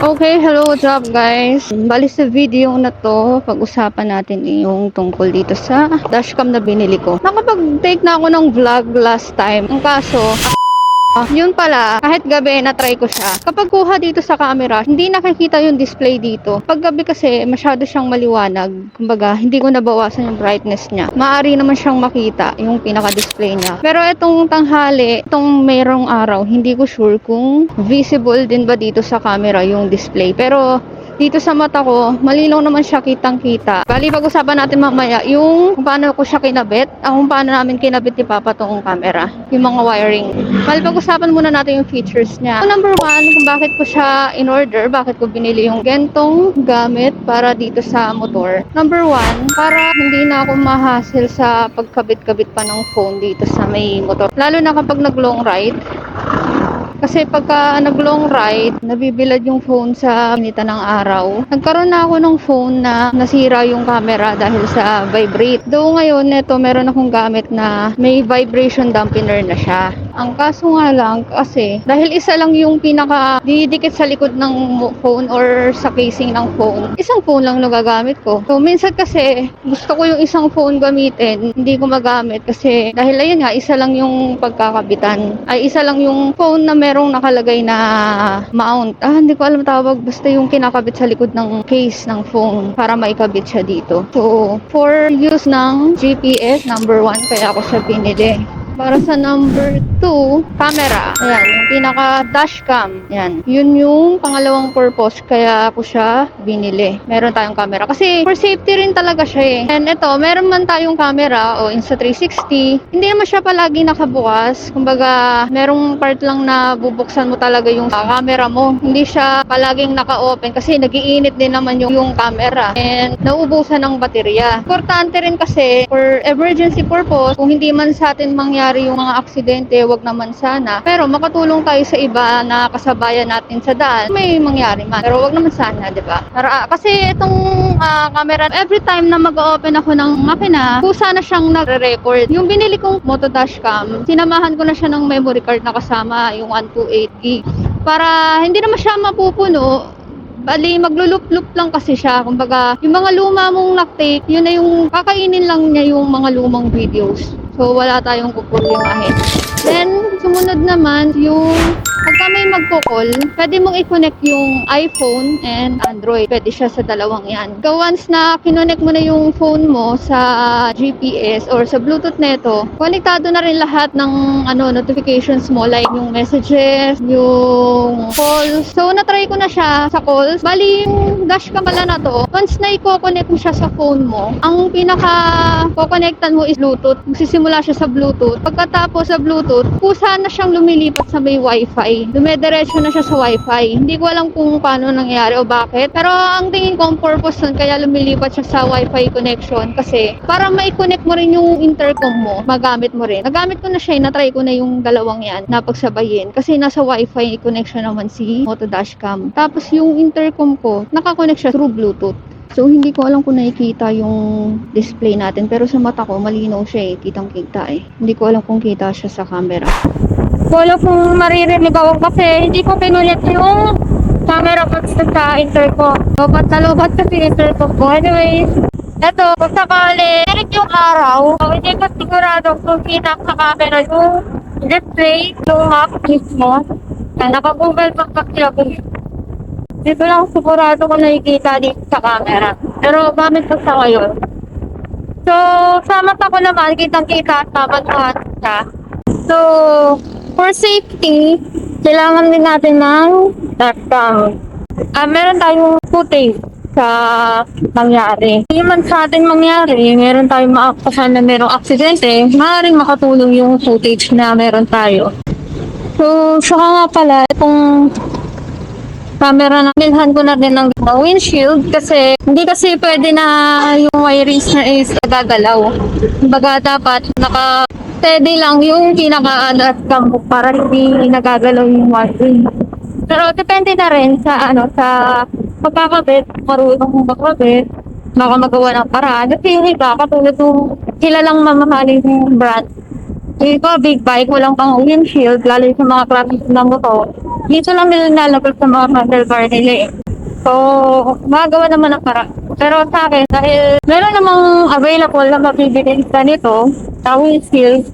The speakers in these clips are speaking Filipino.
Okay, hello, what's up guys? Bali sa video na to, pag-usapan natin yung tungkol dito sa dashcam na binili ko. Nakapag-take na ako ng vlog last time. Ang kaso, yun pala, kahit gabi na-try ko siya. Kapag kuha dito sa camera, hindi nakikita yung display dito. Pag gabi kasi, masyado siyang maliwanag. Kumbaga, hindi ko nabawasan yung brightness niya. Maari naman siyang makita yung pinaka-display niya. Pero itong tanghali, itong merong araw, hindi ko sure kung visible din ba dito sa camera yung display. Pero dito sa mata ko, malinaw naman siya kitang-kita. Bali, pag-usapan natin mamaya yung kung paano ko siya kinabit, ah, kung paano namin kinabit ni Papa tong camera, yung mga wiring. Bali, pag-usapan muna natin yung features niya. So, number one, kung bakit ko siya in-order, bakit ko binili yung gentong gamit para dito sa motor. Number one, para hindi na ako mahassle sa pagkabit-kabit pa ng phone dito sa may motor. Lalo na kapag nag-long ride, kasi pagka nag-long ride, nabibilad yung phone sa minita ng araw. Nagkaroon na ako ng phone na nasira yung camera dahil sa vibrate. Though ngayon, neto meron akong gamit na may vibration dampener na siya. Ang kaso nga lang, kasi dahil isa lang yung pinaka didikit sa likod ng phone or sa casing ng phone, isang phone lang nagagamit ko. So, minsan kasi gusto ko yung isang phone gamitin, hindi ko magamit kasi dahil ayun nga, isa lang yung pagkakabitan. Ay, isa lang yung phone na merong nakalagay na mount. Ah, hindi ko alam tawag. Basta yung kinakabit sa likod ng case ng phone para maikabit siya dito. So, for use ng GPS, number one, kaya ako siya pinili. Para sa number 2, camera. Ayan, yung pinaka dashcam. Ayan. Yun yung pangalawang purpose kaya ako siya binili. Meron tayong camera. Kasi for safety rin talaga siya eh. And ito, meron man tayong camera o Insta360. Hindi naman siya palagi nakabukas. Kumbaga, merong part lang na bubuksan mo talaga yung camera mo. Hindi siya palaging naka-open kasi nagiinit din naman yung, yung camera. And nauubusan ng baterya. Importante rin kasi for emergency purpose, kung hindi man sa atin mangyari yung mga aksidente, wag naman sana. Pero makatulong tayo sa iba na kasabayan natin sa daan, may mangyari man. Pero wag naman sana, di ba? Para, kasi itong ah, camera, every time na mag-open ako ng makina, kusa na siyang nagre-record. Yung binili kong Moto Dashcam, sinamahan ko na siya ng memory card na kasama, yung 128 gig. Para hindi naman siya mapupuno, Bali, maglulup-lup lang kasi siya. Kumbaga, yung mga luma mong nak-take, yun na yung kakainin lang niya yung mga lumang videos. So, wala tayong kukulimahin. Then, sumunod naman, yung pagka may magkukol, pwede mong i-connect yung iPhone and Android. Pwede siya sa dalawang yan. So, once na kinonnect mo na yung phone mo sa GPS or sa Bluetooth neto, konektado na rin lahat ng ano notifications mo like yung messages, yung calls. So, na-try ko na siya sa calls. Bali, yung dashcam pala na to, once na i-connect mo siya sa phone mo, ang pinaka ko-connectan mo is Bluetooth. Magsisimula siya sa Bluetooth. Pagkatapos sa Bluetooth, kusa na siyang lumilipat sa may Wi-Fi. Dumidiretso na siya sa Wi-Fi. Hindi ko alam kung paano nangyari o bakit. Pero ang tingin ko ang purpose nun, kaya lumilipat siya sa Wi-Fi connection kasi para mai-connect mo rin yung intercom mo, magamit mo rin. Nagamit ko na siya, na-try ko na yung dalawang yan na pagsabayin kasi nasa Wi-Fi connection naman si Moto Dashcam. Tapos yung intercom ko, nakakonect siya through Bluetooth. So, hindi ko alam kung nakikita yung display natin. Pero sa mata ko, malinaw siya eh. Kitang-kita eh. Hindi ko alam kung kita siya sa camera. Wala kung maririnig ako kasi hindi ko pinulit yung camera ko sa intercom. Lobat na lobat kasi intercom ko. Anyways, eto, kung sakali, meron yung araw, so hindi ko sigurado kung kita sa camera yung display, yung map mismo. Na naka-google map kasi ako. Dito lang sigurado kung nakikita dito sa camera. Pero gamit ko sa ngayon. So, sa mata ko naman, kitang-kita, tama lahat siya. So, for safety, kailangan din natin ng dashcam. Ah, meron tayong footage sa nangyari. Hindi man sa atin mangyari, meron tayong maakasan na merong aksidente, maaaring makatulong yung footage na meron tayo. So, saka nga pala, itong camera na bilhan ko na din ng windshield kasi hindi kasi pwede na yung wirings na is nagagalaw. Kumbaga dapat naka steady lang yung pinaka-adat cam para hindi nagagalaw yung wiring. Pero depende na rin sa ano sa pagkakabit, marunong mong magkabit, baka magawa ng paraan. Kasi yung iba, katulad yung kilalang mamahaling brand. Yung iba, big bike, walang pang windshield, lalo yung sa mga klase ng motor. Dito lang nila nalabas sa mga handlebar nila eh. So, magawa naman ang para. Pero sa akin, dahil meron namang available na mabibili ka nito, sa windshield,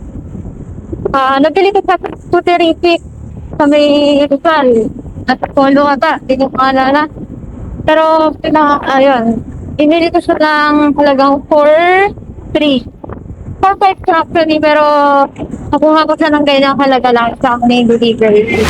ah nabili ko sa scooterific sa may Rizal. At polo ata, hindi ko maalala. Pero, pinaka, ayun, inili ko siya ng halagang 4-3. 4-5 siya actually, pero nakuha ko siya ng ganyang halaga lang sa yung delivery.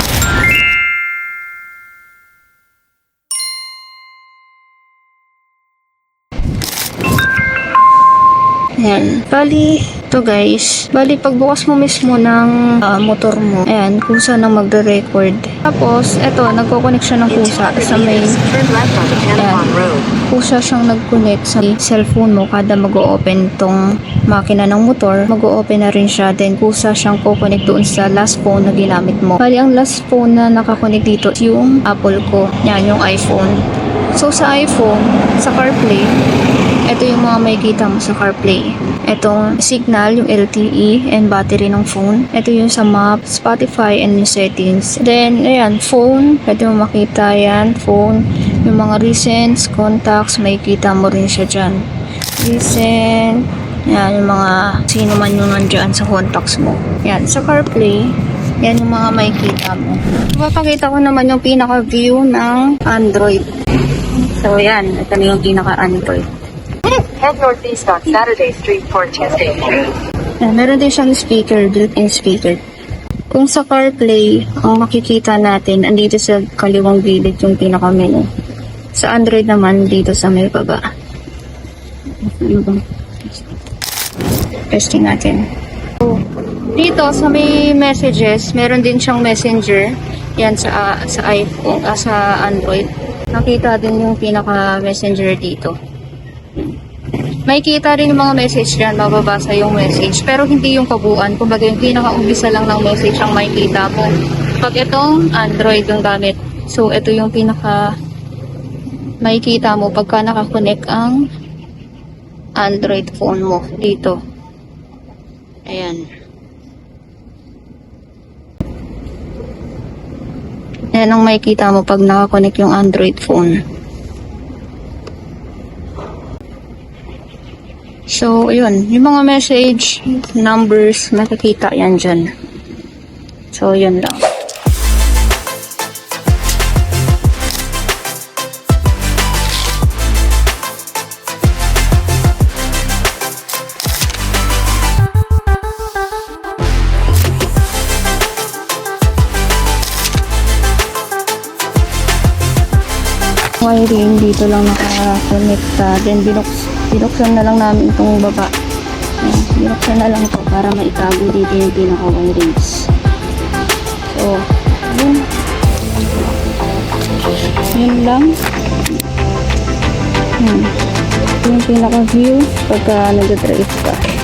Bali, to guys. Bali, pagbukas mo mismo ng ah, motor mo, ayan, kusa nang magre-record. Tapos, eto, nagko-connect siya ng kusa sa may, ayan, kusa siyang nag-connect sa cellphone mo kada mag-o-open tong makina ng motor, mag-o-open na rin siya. Then, kusa siyang ko-connect doon sa last phone na ginamit mo. Bali, ang last phone na nakakonect dito yung Apple ko. Yan, yung iPhone. So, sa iPhone, sa CarPlay, ito yung mga may kita mo sa CarPlay. Itong signal, yung LTE, and battery ng phone. Ito yung sa map, Spotify, and yung settings. Then, ayan, phone. Pwede mo makita yan, phone. Yung mga recents, contacts, may kita mo rin siya dyan. Recent, yan, yung mga sino man yung nandyan sa contacts mo. Yan, sa CarPlay, yan yung mga may kita mo. Papakita ko naman yung pinaka-view ng Android. So, yan. Ito na yung pinaka-Android. Head northeast on Saturday Street for Tuesday. Yan, meron din siyang speaker, built-in speaker. Kung sa CarPlay, ang makikita natin, andito sa kaliwang gilid yung pinaka-menu. Sa Android naman, dito sa may baba. Ano ba? Testing natin. Dito sa may messages, meron din siyang messenger. Yan sa ah, sa iPhone, ah, sa Android. Nakita din yung pinaka-messenger dito. May kita rin yung mga message dyan, mababasa yung message. Pero hindi yung kabuuan. Kumbaga yung pinaka-umpisa lang ng message ang makikita mo. Pag itong Android yung gamit. So, ito yung pinaka makikita mo pagka nakakonect ang Android phone mo dito. Ayan. Ayan ang makikita mo pag nakakonect yung Android phone. So, yun. Yung mga message, numbers, makikita yan dyan. So, yun lang. wiring dito lang nakakonekta then binuks, binuksan na lang namin itong baba. Ayan, binuksan na lang to para maitago dito yung pinaka wirings so yun. Yun lang. Hmm. Ito yung pinaka view pagka nag-drive ka